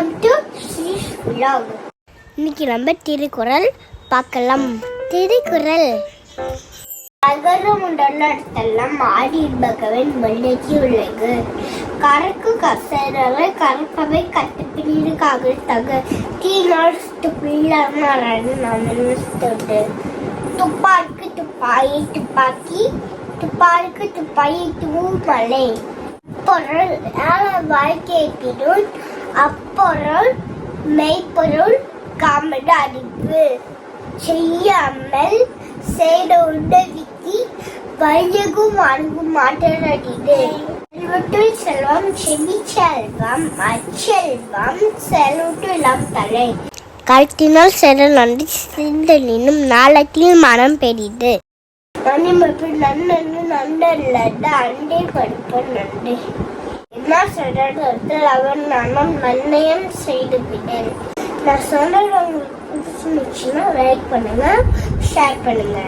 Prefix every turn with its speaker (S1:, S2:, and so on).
S1: Welcome to Sri vlog இன்னைக்கு நம்ம திருக்குறள் பார்க்கலாம். திருக்குறள். அகரும் உண்டெல்லாம் ஆடி பகவன் மல்லி உலகு கரக்கு கசரவை கறக்கவை கட்டுப்பிடிது காகல் தக தீநாள் துப்பில்லாம தொட்டு. துப்பாக்கு துப்பாயி துப்பாக்கி துப்பாக்கு துப்பாயி தூ மலை பொருள் வாழ்க்கையினுள் அப்பொருள் மெய்ப்பொருள் காமடு அறிவு செய்யாமல் செய்த உதவிக்கு வையகும் அணுகும் மாற்றடிது செல்வத்துள் செல்வம் செவி செல்வம் அச்செல்வம் செல்வத்துலாம் தலை. கழுத்தினால் செல்ல நன்றி சிந்தனினும் நாளத்தில் மனம் பெரிது. நன்னிமப்பு நன்னன்னு நண்டல்லது அண்டை படுப்ப நண்டு அம்மா சொல்றது அவன் நானும் நன்னயம் செய்து விட்டேன் நான் சொன்னது உங்களுக்கு பிடிச்சிருந்துச்சுன்னா லைக் பண்ணுங்க ஷேர் பண்ணுங்க.